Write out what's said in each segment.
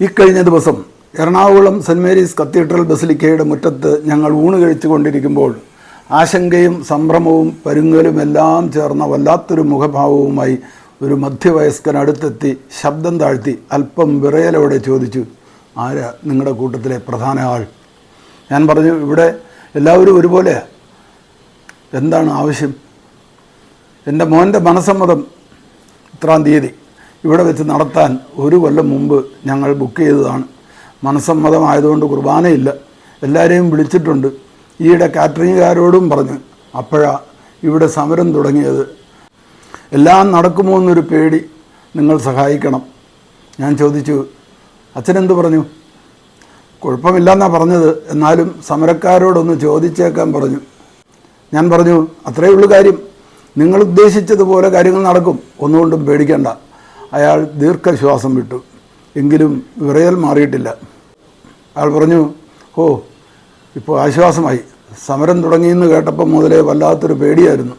ഇക്കഴിഞ്ഞ ദിവസം Ernakulam saint Mary's cathedral ബസിലിക്കയുടെ മുറ്റത്ത് ഞങ്ങൾ ഊണ് കഴിച്ചു കൊണ്ടിരിക്കുമ്പോൾ ആശങ്കയും സംഭ്രമവും പരുങ്ങലും എല്ലാം ചേർന്ന വല്ലാത്തൊരു മുഖഭാവവുമായി ഒരു മധ്യവയസ്കൻ അടുത്തെത്തി ശബ്ദം താഴ്ത്തി അല്പം വിറയലോടെ ചോദിച്ചു ആരാ നിങ്ങളുടെ കൂട്ടത്തിലെ പ്രധാന ആൾ? ഞാൻ പറഞ്ഞു ഇവിടെ എല്ലാവരും ഒരുപോലെ. എന്താണ് ആവശ്യം? എന്റെ മോന്റെ മനസ്സമ്മതം. ഇത്രാം തീയതി. ഇവിടെ വെച്ച് നടത്താൻ ഒരു കൊല്ലം മുമ്പ് ഞങ്ങൾ ബുക്ക് ചെയ്തതാണ്. മനസ്സമ്മതമായതുകൊണ്ട് കുർബാനയില്ല എല്ലാവരെയും വിളിച്ചിട്ടുണ്ട്. ഈയിടെ കാറ്ററിംഗുകാരോടും പറഞ്ഞ് അപ്പോഴാ ഇവിടെ സമരം തുടങ്ങിയത്. എല്ലാം നടക്കുമോ എന്നൊരു പേടി നിങ്ങൾ സഹായിക്കണം. ഞാൻ ചോദിച്ചു അച്ഛനെന്ത് പറഞ്ഞു? കുഴപ്പമില്ലെന്നാണ് പറഞ്ഞത്. എന്നാലും സമരക്കാരോടൊന്ന് ചോദിച്ചേക്കാൻ പറഞ്ഞു. ഞാൻ പറഞ്ഞു അത്രയേ ഉള്ളൂ കാര്യം. നിങ്ങൾ ഉദ്ദേശിച്ചതുപോലെ കാര്യങ്ങൾ നടക്കും. ഒന്നുകൊണ്ടും പേടിക്കേണ്ട. അയാൾ ദീർഘശ്വാസം വിട്ടു. എങ്കിലും വിറയൽ മാറിയിട്ടില്ല. അയാൾ പറഞ്ഞു ഓ ഇപ്പോൾ ആശ്വാസമായി. സമരം തുടങ്ങിയെന്ന് കേട്ടപ്പോൾ മുതലേ വല്ലാത്തൊരു പേടിയായിരുന്നു.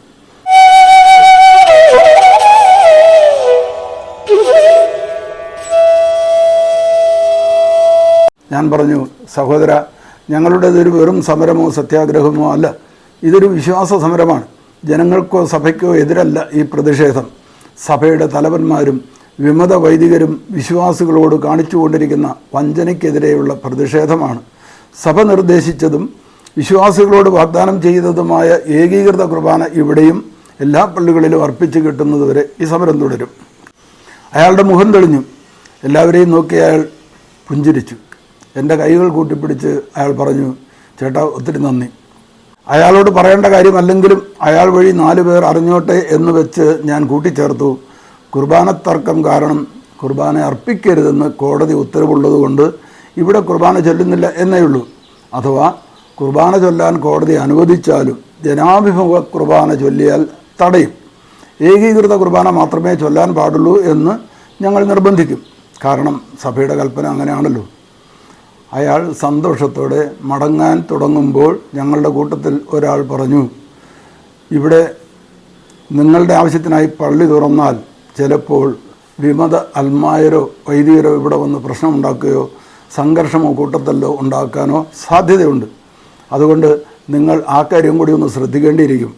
ഞാൻ പറഞ്ഞു സഹോദര ഞങ്ങളുടേതൊരു വെറും സമരമോ സത്യാഗ്രഹമോ അല്ല. ഇതൊരു വിശ്വാസ സമരമാണ്. ജനങ്ങൾക്കോ സഭയ്ക്കോ എതിരല്ല ഈ പ്രതിഷേധം. സഭയുടെ തലവന്മാരും വിമത വൈദികരും വിശ്വാസികളോട് കാണിച്ചുകൊണ്ടിരിക്കുന്ന വഞ്ചനയ്ക്കെതിരെയുള്ള പ്രതിഷേധമാണ്. സഭ നിർദ്ദേശിച്ചതും വിശ്വാസികളോട് വാഗ്ദാനം ചെയ്തതുമായ ഏകീകൃത കുർബാന ഇവിടെയും എല്ലാ പള്ളികളിലും അർപ്പിച്ചു കിട്ടുന്നതുവരെ ഈ സമരം തുടരും. അയാളുടെ മുഖം തെളിഞ്ഞു. എല്ലാവരെയും നോക്കി അയാൾ പുഞ്ചിരിച്ചു. എന്റെ കൈകൾ കൂട്ടിപ്പിടിച്ച് അയാൾ പറഞ്ഞു ചേട്ടാ ഒത്തിരി നന്ദി. അയാളോട് പറയേണ്ട കാര്യമല്ലെങ്കിലും അയാൾ വഴി നാല് പേർ അറിഞ്ഞോട്ടെ എന്ന് വെച്ച് ഞാൻ കൂട്ടിച്ചേർത്തു. കുർബാന തർക്കം കാരണം കുർബാന അർപ്പിക്കരുതെന്ന് കോടതി ഉത്തരവുള്ളതുകൊണ്ട് ഇവിടെ കുർബാന ചൊല്ലുന്നില്ല എന്നേ ഉള്ളൂ. അഥവാ കുർബാന ചൊല്ലാൻ കോടതി അനുവദിച്ചാലും ജനാഭിമുഖ കുർബാന ചൊല്ലിയാൽ തടയും. ഏകീകൃത കുർബാന മാത്രമേ ചൊല്ലാൻ പാടുള്ളൂ എന്ന് ഞങ്ങൾ നിർബന്ധിക്കും. കാരണം സഭയുടെ കൽപ്പന അങ്ങനെയാണല്ലോ. അയാൾ സന്തോഷത്തോടെ മടങ്ങാൻ തുടങ്ങുമ്പോൾ ഞങ്ങളുടെ കൂട്ടത്തിൽ ഒരാൾ പറഞ്ഞു ഇവിടെ നിങ്ങളുടെ ആവശ്യത്തിനായി പള്ളി തുറന്നാൽ ചിലപ്പോൾ വിമത അൽമായരോ വൈദികരോ ഇവിടെ വന്ന് പ്രശ്നമുണ്ടാക്കുകയോ സംഘർഷമോ കൂട്ടത്തല്ലോ ഉണ്ടാക്കാനോ സാധ്യതയുണ്ട്. അതുകൊണ്ട് നിങ്ങൾ ആ കാര്യം കൂടി ഒന്ന് ശ്രദ്ധിക്കേണ്ടിയിരിക്കും.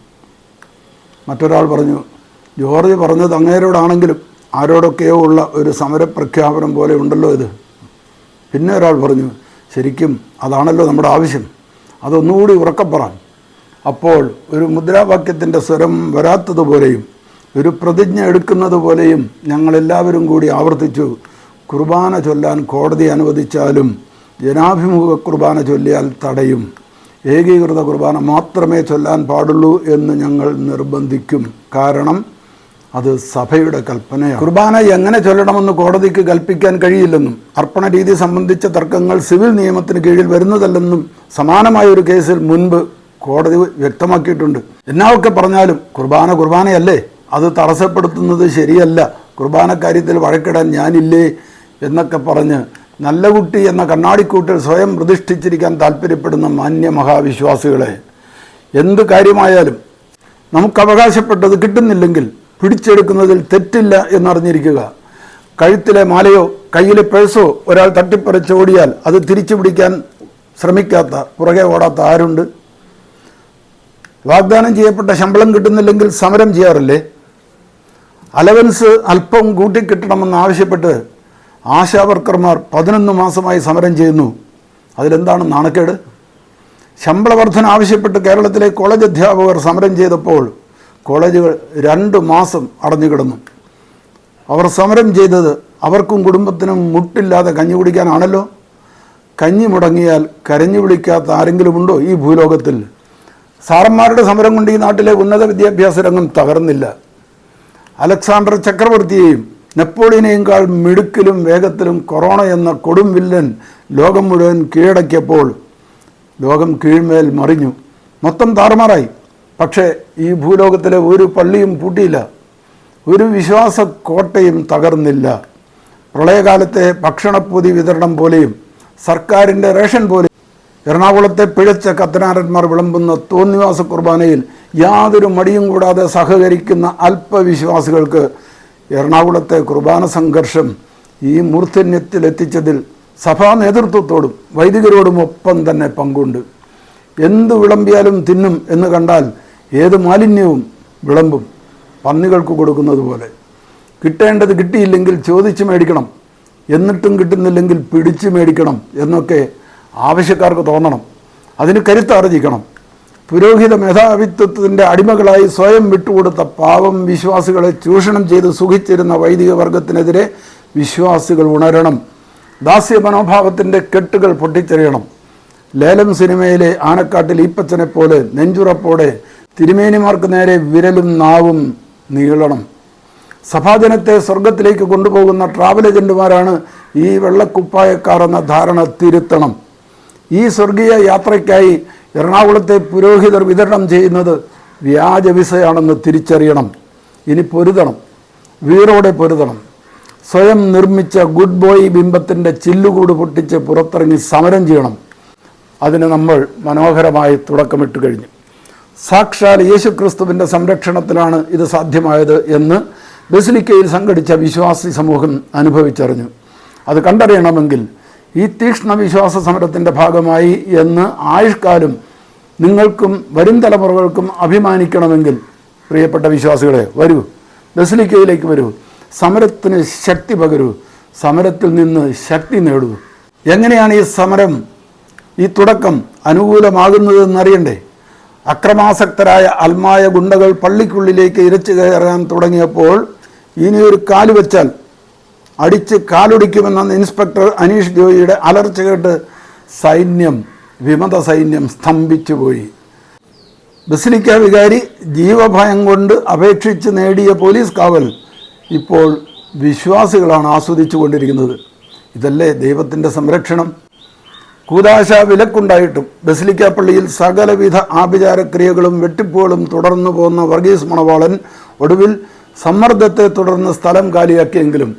മറ്റൊരാൾ പറഞ്ഞു ജോർജ് പറഞ്ഞത് അങ്ങേരോടാണെങ്കിലും ആരോടൊക്കെയോ ഉള്ള ഒരു സമരപ്രഖ്യാപനം പോലെ ഉണ്ടല്ലോ ഇത്. പിന്നെ ഒരാൾ പറഞ്ഞു ശരിക്കും അതാണല്ലോ നമ്മുടെ ആവശ്യം. അതൊന്നുകൂടി ഉറക്കപ്പറ അപ്പോൾ ഒരു മുദ്രാവാക്യത്തിന്റെ സ്വരം വരാത്തതുപോലെയും ഒരു പ്രതിജ്ഞ എടുക്കുന്നത് പോലെയും ഞങ്ങളെല്ലാവരും കൂടി ആവർത്തിച്ചു. കുർബാന ചൊല്ലാൻ കോടതി അനുവദിച്ചാലും ജനാഭിമുഖ കുർബാന ചൊല്ലിയാൽ തടയും. ഏകീകൃത കുർബാന മാത്രമേ ചൊല്ലാൻ പാടുള്ളൂ എന്ന് ഞങ്ങൾ നിർബന്ധിക്കും. കാരണം അത് സഭയുടെ കൽപ്പനയാണ്. കുർബാന എങ്ങനെ ചൊല്ലണമെന്ന് കോടതിക്ക് കൽപ്പിക്കാൻ കഴിയില്ലെന്നും അർപ്പണ രീതി സംബന്ധിച്ച തർക്കങ്ങൾ സിവിൽ നിയമത്തിന് കീഴിൽ വരുന്നതല്ലെന്നും സമാനമായ ഒരു കേസിൽ മുൻപ് കോടതി വ്യക്തമാക്കിയിട്ടുണ്ട്. എന്നാവൊക്കെ പറഞ്ഞാലും കുർബാന കുർബാനയല്ലേ? അത് തടസ്സപ്പെടുത്തുന്നത് ശരിയല്ല. കുർബാന കാര്യത്തിൽ വഴക്കിടാൻ ഞാനില്ലേ എന്നൊക്കെ പറഞ്ഞ് നല്ല കുട്ടി എന്ന കണ്ണാടിക്കൂട്ടിൽ സ്വയം പ്രതിഷ്ഠിച്ചിരിക്കാൻ താല്പര്യപ്പെടുന്ന മാന്യ മഹാവിശ്വാസികളെ എന്ത് കാര്യമായാലും നമുക്ക് അവകാശപ്പെട്ടത് കിട്ടുന്നില്ലെങ്കിൽ പിടിച്ചെടുക്കുന്നതിൽ തെറ്റില്ല എന്നറിഞ്ഞിരിക്കുക. കഴുത്തിലെ മാലയോ കയ്യിലെ പേഴ്സോ ഒരാൾ തട്ടിപ്പറിച്ച് ഓടിയാൽ അത് തിരിച്ചു പിടിക്കാൻ ശ്രമിക്കാത്ത പുറകെ ഓടാത്ത ആരുണ്ട്? വാഗ്ദാനം ചെയ്യപ്പെട്ട ശമ്പളം കിട്ടുന്നില്ലെങ്കിൽ സമരം ചെയ്യാറില്ലേ? അലവൻസ് അല്പം കൂട്ടിക്കിട്ടണമെന്ന് ആവശ്യപ്പെട്ട് ആശാവർക്കർമാർ പതിനൊന്ന് മാസമായി സമരം ചെയ്യുന്നു. അതിലെന്താണ് നാണക്കേട്? ശമ്പള വർധന ആവശ്യപ്പെട്ട് കേരളത്തിലെ കോളേജ് അധ്യാപകർ സമരം ചെയ്തപ്പോൾ കോളേജുകൾ രണ്ട് മാസം അടഞ്ഞുകിടന്നു. അവർ സമരം ചെയ്തത് അവർക്കും കുടുംബത്തിനും മുട്ടില്ലാതെ കഞ്ഞി കുടിക്കാനാണല്ലോ. കഞ്ഞി മുടങ്ങിയാൽ കരഞ്ഞു വിളിക്കാത്ത ആരെങ്കിലും ഉണ്ടോ ഈ ഭൂലോകത്തിൽ? സാറന്മാരുടെ സമരം കൊണ്ട് ഈ നാട്ടിലെ ഉന്നത വിദ്യാഭ്യാസ രംഗം തകർന്നില്ല. അലക്സാണ്ടർ ചക്രവർത്തിയെയും നെപ്പോളിയനേക്കാൾ മിടുക്കിലും വേഗത്തിലും കൊറോണ എന്ന കൊടും വില്ലൻ ലോകം മുഴുവൻ കീഴടക്കിയപ്പോൾ ലോകം കീഴ്മേൽ മറിഞ്ഞു. മൊത്തം താറുമാറായി. പക്ഷേ ഈ ഭൂലോകത്തിലെ ഒരു പള്ളിയും പൂട്ടിയില്ല. ഒരു വിശ്വാസ കോട്ടയും തകർന്നില്ല. പ്രളയകാലത്തെ ഭക്ഷണപ്പൊതി വിതരണം പോലെയും സർക്കാരിന്റെ റേഷൻ പോലെയും എറണാകുളത്തെ പിഴച്ച കത്തനാരന്മാർ വിളമ്പുന്ന തോന്നിവാസ കുർബാനയിൽ യാതൊരു മടിയും കൂടാതെ സഹകരിക്കുന്ന അല്പവിശ്വാസികൾക്ക് എറണാകുളത്തെ കുർബാന സംഘർഷം ഈ മൂർധന്യത്തിലെത്തിച്ചതിൽ സഭാ നേതൃത്വത്തോടും വൈദികരോടും ഒപ്പം തന്നെ പങ്കുണ്ട്. എന്തു വിളമ്പിയാലും തിന്നും എന്ന് കണ്ടാൽ ഏത് മാലിന്യവും വിളമ്പും പന്നികൾക്ക് കൊടുക്കുന്നത് പോലെ. കിട്ടേണ്ടത് കിട്ടിയില്ലെങ്കിൽ ചോദിച്ചു മേടിക്കണം. എന്നിട്ടും കിട്ടുന്നില്ലെങ്കിൽ പിടിച്ചു മേടിക്കണം എന്നൊക്കെ ആവശ്യക്കാർക്ക് തോന്നണം. അതിന് കരുത്താർജിക്കണം. പുരോഹിത മേധാവിത്വത്തിന്റെ അടിമകളായി സ്വയം വിട്ടുകൊടുത്ത പാവം വിശ്വാസികളെ ചൂഷണം ചെയ്ത് സുഖിച്ചിരുന്ന വൈദിക വർഗത്തിനെതിരെ വിശ്വാസികൾ ഉണരണം. ദാസ്യ മനോഭാവത്തിന്റെ കെട്ടുകൾ പൊട്ടിച്ചെറിയണം ലേലം സിനിമയിലെ ആനക്കാട്ടിൽ ഈപ്പച്ചനെ പോലെ നെഞ്ചുറപ്പോടെ തിരുമേനിമാർക്ക് നേരെ വിരലും നാവും നീളണം. സഭാജനത്തെ സ്വർഗത്തിലേക്ക് കൊണ്ടുപോകുന്ന ട്രാവൽ ഏജന്റുമാരാണ് ഈ വെള്ളക്കുപ്പായക്കാർ എന്ന ധാരണ തിരുത്തണം. ഈ സ്വർഗീയ യാത്രയ്ക്കായി എറണാകുളത്തെ പുരോഹിതർ വിതരണം ചെയ്യുന്നത് വ്യാജ വിസയാണെന്ന് തിരിച്ചറിയണം. ഇനി പൊരുതണം. വീറോടെ പൊരുതണം. സ്വയം നിർമ്മിച്ച ഗുഡ് ബോയ് ബിംബത്തിന്റെ ചില്ലുകൂട് പൊട്ടിച്ച് പുറത്തിറങ്ങി സമരം ചെയ്യണം. അതിന് നമ്മൾ മനോഹരമായി തുടക്കമിട്ട് കഴിഞ്ഞു. സാക്ഷാൽ യേശുക്രിസ്തുവിന്റെ സംരക്ഷണത്തിലാണ് ഇത് സാധ്യമായത് എന്ന് ബസിലിക്കയിൽ സംഘടിച്ച വിശ്വാസി സമൂഹം അനുഭവിച്ചറിഞ്ഞു. അത് കണ്ടറിയണമെങ്കിൽ ഈ തീക്ഷ്ണ വിശ്വാസ സമരത്തിന്റെ ഭാഗമായി എന്ന് ആയുഷ്കാലം നിങ്ങൾക്കും വരും തലമുറകൾക്കും അഭിമാനിക്കണമെങ്കിൽ പ്രിയപ്പെട്ട വിശ്വാസികളെ വരൂ. ബസിലിക്കയിലേക്ക് വരൂ. സമരത്തിന് ശക്തി പകരൂ. സമരത്തിൽ നിന്ന് ശക്തി നേടൂ. എങ്ങനെയാണ് ഈ സമരം ഈ തുടക്കം അനുകൂലമാകുന്നതെന്നറിയണ്ടേ? അക്രമാസക്തരായ അൽമായ ഗുണ്ടകൾ പള്ളിക്കുള്ളിലേക്ക് ഇരച്ചു കയറാൻ തുടങ്ങിയപ്പോൾ ഇനിയൊരു കാൽ വെച്ചാൽ അടിച്ച് കാലൊടിക്കുമെന്ന ഇൻസ്പെക്ടർ അനീഷ് ജോയിയുടെ അലർച്ച കേട്ട് സൈന്യം വിമത സൈന്യം സ്തംഭിച്ചുപോയി. ബസിലിക്ക വികാരി ജീവഭയം കൊണ്ട് അപേക്ഷിച്ച് നേടിയ പോലീസ് കാവൽ ഇപ്പോൾ വിശ്വാസികളാണ് ആസ്വദിച്ചു കൊണ്ടിരിക്കുന്നത് ഇതല്ലേ ദൈവത്തിന്റെ സംരക്ഷണം? കൂതാശ വിലക്കുണ്ടായിട്ടും ബസിലിക്ക പള്ളിയിൽ സകലവിധ ആഭിചാരക്രിയകളും വെട്ടിപ്പുകളും തുടർന്നു പോകുന്ന വർഗീസ് മണവാളൻ ഒടുവിൽ സമ്മർദ്ദത്തെ തുടർന്ന് സ്ഥലം കാലിയാക്കിയെങ്കിലും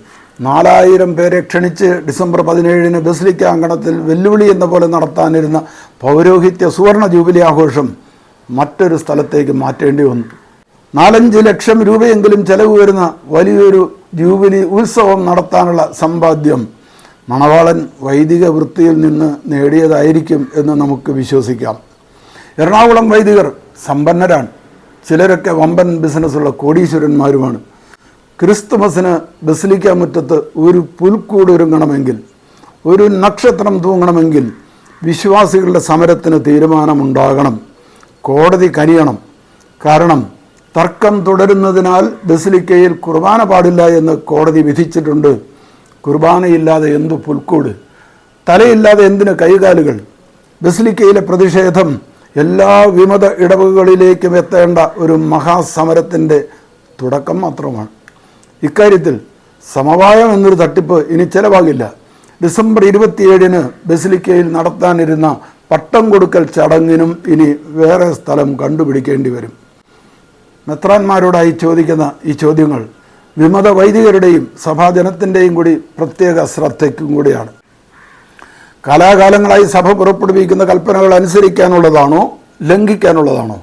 നാലായിരം പേരെ ക്ഷണിച്ച് ഡിസംബർ പതിനേഴിന് ബസിലിക്ക അങ്കണത്തിൽ വെല്ലുവിളി എന്ന പോലെ നടത്താനിരുന്ന പൗരോഹിത്യ സുവർണ ജൂബിലി ആഘോഷം മറ്റൊരു സ്ഥലത്തേക്ക് മാറ്റേണ്ടി വന്നു. നാലഞ്ച് ലക്ഷം രൂപയെങ്കിലും ചെലവ് വരുന്ന വലിയൊരു ജൂബിലി ഉത്സവം നടത്താനുള്ള സമ്പാദ്യം മണവാളൻ വൈദിക വൃത്തിയിൽ നിന്ന് നേടിയതായിരിക്കും എന്ന് നമുക്ക് വിശ്വസിക്കാം. എറണാകുളം വൈദികർ സമ്പന്നരാണ്. ചിലരൊക്കെ വമ്പൻ ബിസിനസ്സുള്ള കോടീശ്വരന്മാരുമാണ്. ക്രിസ്തുമസിന് ബസിലിക്ക മുറ്റത്ത് ഒരു പുൽക്കൂട് ഒരുങ്ങണമെങ്കിൽ ഒരു നക്ഷത്രം തൂങ്ങണമെങ്കിൽ വിശ്വാസികളുടെ സമരത്തിന് തീരുമാനമുണ്ടാകണം. കോടതി കനിയണം. കാരണം തർക്കം തുടരുന്നതിനാൽ ബസിലിക്കയിൽ കുർബാന പാടില്ല എന്ന് കോടതി വിധിച്ചിട്ടുണ്ട്. കുർബാനയില്ലാതെ എന്തു പുൽക്കൂട്? തലയില്ലാതെ എന്തിന് കൈകാലുകൾ? ബസിലിക്കയിലെ പ്രതിഷേധം എല്ലാ വിമത ഇടവുകളിലേക്കും എത്തേണ്ട ഒരു മഹാസമരത്തിന്റെ തുടക്കം മാത്രമാണ്. ഇക്കാര്യത്തിൽ സമവായം എന്നൊരു തട്ടിപ്പ് ഇനി ചെലവാകില്ല. ഡിസംബർ ഇരുപത്തിയേഴിന് ബസിലിക്കയിൽ നടത്താനിരുന്ന പട്ടം കൊടുക്കൽ ചടങ്ങിനും ഇനി വേറെ സ്ഥലം കണ്ടുപിടിക്കേണ്ടി വരും. മെത്രാന്മാരോടായി ചോദിക്കുന്ന ഈ ചോദ്യങ്ങൾ വിമത വൈദികരുടെയും സഭാജനത്തിന്റെയും കൂടി പ്രത്യേക ശ്രദ്ധയ്ക്കും കൂടിയാണ്. കാലാകാലങ്ങളായി സഭ പുറപ്പെടുവിക്കുന്ന കൽപ്പനകൾ അനുസരിക്കാനുള്ളതാണോ ലംഘിക്കാനുള്ളതാണോ?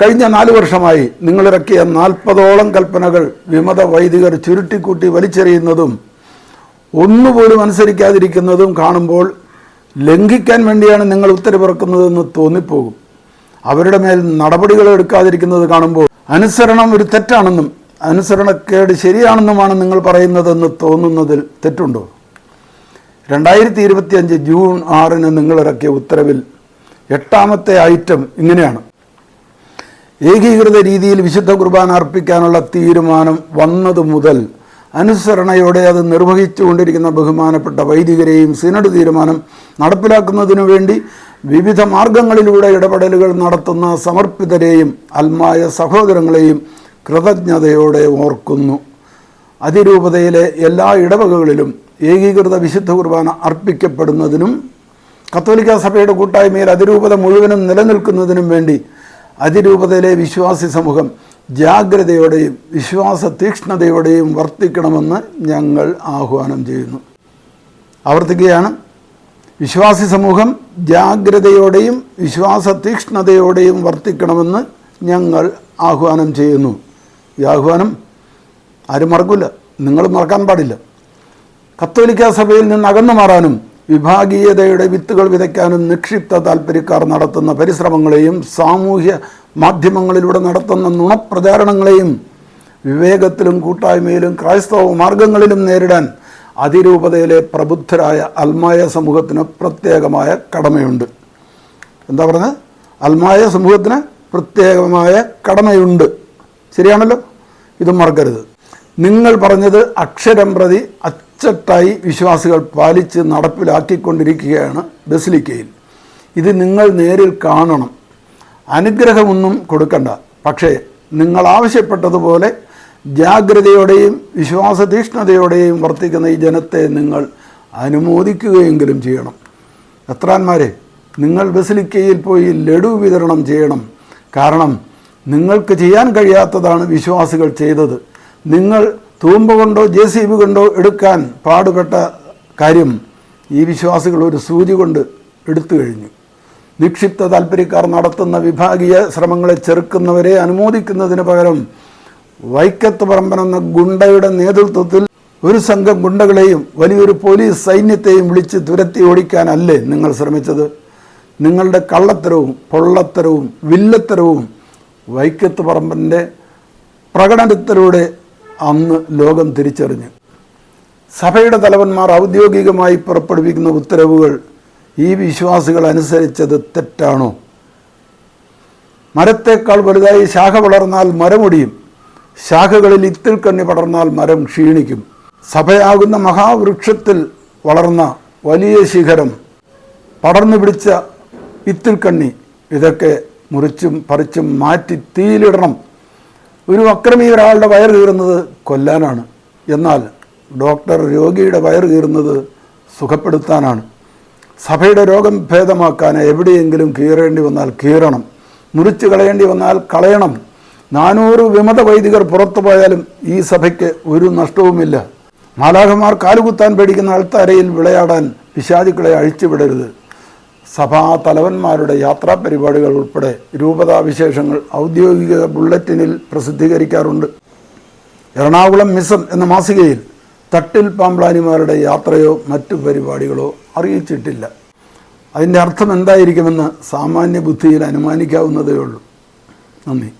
കഴിഞ്ഞ നാല് വർഷമായി നിങ്ങളിറക്കിയ നാൽപ്പതോളം കൽപ്പനകൾ വിമത വൈദികർ ചുരുട്ടിക്കൂട്ടി വലിച്ചെറിയുന്നതും ഒന്നുപോലും അനുസരിക്കാതിരിക്കുന്നതും കാണുമ്പോൾ ലംഘിക്കാൻ വേണ്ടിയാണ് നിങ്ങൾ ഉത്തരവിറക്കുന്നതെന്ന് തോന്നിപ്പോകും. അവരുടെ മേൽ നടപടികൾ എടുക്കാതിരിക്കുന്നത് കാണുമ്പോൾ അനുസരണം ഒരു തെറ്റാണെന്നും അനുസരണക്കേട് ശരിയാണെന്നുമാണ് നിങ്ങൾ പറയുന്നതെന്ന് തോന്നുന്നതിൽ തെറ്റുണ്ടോ? രണ്ടായിരത്തി ഇരുപത്തിയഞ്ച് ജൂൺ ആറിന് നിങ്ങളിറക്കിയ ഉത്തരവിൽ എട്ടാമത്തെ ഐറ്റം ഇങ്ങനെയാണ്. ഏകീകൃത രീതിയിൽ വിശുദ്ധ കുർബാന അർപ്പിക്കാനുള്ള തീരുമാനം വന്നതു മുതൽ അനുസരണയോടെ അത് നിർവഹിച്ചുകൊണ്ടിരിക്കുന്ന ബഹുമാനപ്പെട്ട വൈദികരെയും സിനഡ് തീരുമാനം നടപ്പിലാക്കുന്നതിനു വേണ്ടി വിവിധ മാർഗങ്ങളിലൂടെ ഇടപെടലുകൾ നടത്തുന്ന സമർപ്പിതരെയും അൽമായ സഹോദരങ്ങളെയും കൃതജ്ഞതയോടെ ഓർക്കുന്നു. അതിരൂപതയിലെ എല്ലാ ഇടവകകളിലും ഏകീകൃത വിശുദ്ധ കുർബാന അർപ്പിക്കപ്പെടുന്നതിനും കത്തോലിക്ക സഭയുടെ കൂട്ടായ്മയിൽ അതിരൂപത മുഴുവനും നിലനിൽക്കുന്നതിനും വേണ്ടി അതിരൂപതയിലെ വിശ്വാസി സമൂഹം ജാഗ്രതയോടെയും വിശ്വാസ തീക്ഷ്ണതയോടെയും വർത്തിക്കണമെന്ന് ഞങ്ങൾ ആഹ്വാനം ചെയ്യുന്നു. ആവർത്തിക്കുകയാണ്. വിശ്വാസി സമൂഹം ജാഗ്രതയോടെയും വിശ്വാസ തീക്ഷ്ണതയോടെയും വർത്തിക്കണമെന്ന് ഞങ്ങൾ ആഹ്വാനം ചെയ്യുന്നു. ഈ ആഹ്വാനം ആരും മറക്കില്ല നിങ്ങൾ മറക്കാൻ പാടില്ല. കത്തോലിക്ക സഭയിൽ നിന്ന് അകന്നു മാറാനും വിഭാഗീയതയുടെ വിത്തുകൾ വിതയ്ക്കാനും നിക്ഷിപ്ത താല്പര്യക്കാർ നടത്തുന്ന പരിശ്രമങ്ങളെയും സാമൂഹ്യ മാധ്യമങ്ങളിലൂടെ നടത്തുന്ന നുണപ്രചാരണങ്ങളെയും വിവേകത്തിലും കൂട്ടായ്മയിലും ക്രൈസ്തവ മാർഗങ്ങളിലും നേരിടാൻ അതിരൂപതയിലെ പ്രബുദ്ധരായ അൽമായ സമൂഹത്തിന് പ്രത്യേകമായ കടമയുണ്ട്. എന്താ പറഞ്ഞത്? അൽമായ സമൂഹത്തിന് പ്രത്യേകമായ കടമയുണ്ട്. ശരിയാണല്ലോ? ഇത് മറക്കരുത്. നിങ്ങൾ പറഞ്ഞത് അക്ഷരം പ്രതി അച്ചട്ടായി വിശ്വാസികൾ പാലിച്ച് നടപ്പിലാക്കിക്കൊണ്ടിരിക്കുകയാണ് ബസിലിക്കയിൽ. ഇത് നിങ്ങൾ നേരിൽ കാണണം. അനുഗ്രഹമൊന്നും കൊടുക്കണ്ട. പക്ഷേ നിങ്ങൾ ആവശ്യപ്പെട്ടതുപോലെ ജാഗ്രതയോടെയും വിശ്വാസതീഷ്ണതയോടെയും വർത്തിക്കുന്ന ഈ ജനത്തെ നിങ്ങൾ അനുമോദിക്കുകയെങ്കിലും ചെയ്യണം. എത്രാന്മാരെ നിങ്ങൾ ബസിലിക്കയിൽ പോയി ലഡു വിതരണം ചെയ്യണം. കാരണം നിങ്ങൾക്ക് ചെയ്യാൻ കഴിയാത്തതാണ് വിശ്വാസികൾ ചെയ്തത്. നിങ്ങൾ തൂമ്പ കൊണ്ടോ ജെ സി ബി കൊണ്ടോ എടുക്കാൻ പാടുപെട്ട കാര്യം ഈ വിശ്വാസികൾ ഒരു സൂചി കൊണ്ട് എടുത്തു കഴിഞ്ഞു. നിക്ഷിപ്ത താല്പര്യക്കാർ നടത്തുന്ന വിഭാഗീയ ശ്രമങ്ങളെ ചെറുക്കുന്നവരെ അനുമോദിക്കുന്നതിന് പകരം വൈക്കത്ത് പറമ്പൻ എന്ന ഗുണ്ടയുടെ നേതൃത്വത്തിൽ ഒരു സംഘം ഗുണ്ടകളെയും വലിയൊരു പോലീസ് സൈന്യത്തെയും വിളിച്ച് തുരത്തി ഓടിക്കാനല്ലേ നിങ്ങൾ ശ്രമിച്ചത്? നിങ്ങളുടെ കള്ളത്തരവും പൊള്ളത്തരവും വില്ലത്തരവും വൈക്കത്ത് പറമ്പന്റെ പ്രകടനത്തിലൂടെ അന്ന് ലോകം തിരിച്ചറിഞ്ഞു. സഭയുടെ തലവന്മാർ ഔദ്യോഗികമായി പുറപ്പെടുവിക്കുന്ന ഉത്തരവുകൾ ഈ വിശ്വാസികൾ അനുസരിച്ചത് തെറ്റാണോ? മരത്തേക്കാൾ വലുതായി ശാഖ വളർന്നാൽ മരമൊടിയും ശാഖകളിൽ ഇത്തിൽ കണ്ണി പടർന്നാൽ മരം ക്ഷീണിക്കും. സഭയാകുന്ന മഹാവൃക്ഷത്തിൽ വളർന്ന വലിയ ശിഖരം പടർന്നു പിടിച്ച ഇത്തിൽ കണ്ണി ഇതൊക്കെ മുറിച്ചും പറിച്ചും മാറ്റി തീയിലിടണം. ഒരു അക്രമി ഒരാളുടെ വയർ കീറുന്നത് കൊല്ലാനാണ്. എന്നാൽ ഡോക്ടർ രോഗിയുടെ വയർ കീറുന്നത് സുഖപ്പെടുത്താനാണ്. സഭയുടെ രോഗം ഭേദമാക്കാൻ എവിടെയെങ്കിലും കീറേണ്ടി വന്നാൽ കീറണം. മുറിച്ച് കളയേണ്ടി വന്നാൽ കളയണം. നാനൂറ് വിമത വൈദികർ പുറത്തു പോയാലും ഈ സഭയ്ക്ക് ഒരു നഷ്ടവുമില്ല. മാലാഖമാർ കാലുകുത്താൻ പേടിക്കുന്ന അൾത്താരയിൽ വിളയാടാൻ പിശാചുക്കളെ അഴിച്ചുവിടരുത്. സഭാ തലവന്മാരുടെ യാത്രാ പരിപാടികൾ ഉൾപ്പെടെ രൂപതാ വിശേഷങ്ങൾ ഔദ്യോഗിക ബുള്ളറ്റിനിൽ പ്രസിദ്ധീകരിക്കാറുണ്ട്. എറണാകുളം മിസം എന്ന മാസികയിൽ തട്ടിൽ പാമ്പ്ലാനിമാരുടെ യാത്രയോ മറ്റു പരിപാടികളോ അറിയിച്ചിട്ടില്ല. അതിന്റെ അർത്ഥം എന്തായിരിക്കുമെന്ന് സാമാന്യ ബുദ്ധിയിൽ അനുമാനിക്കാവുന്നതേ ഉള്ളൂ നന്ദി.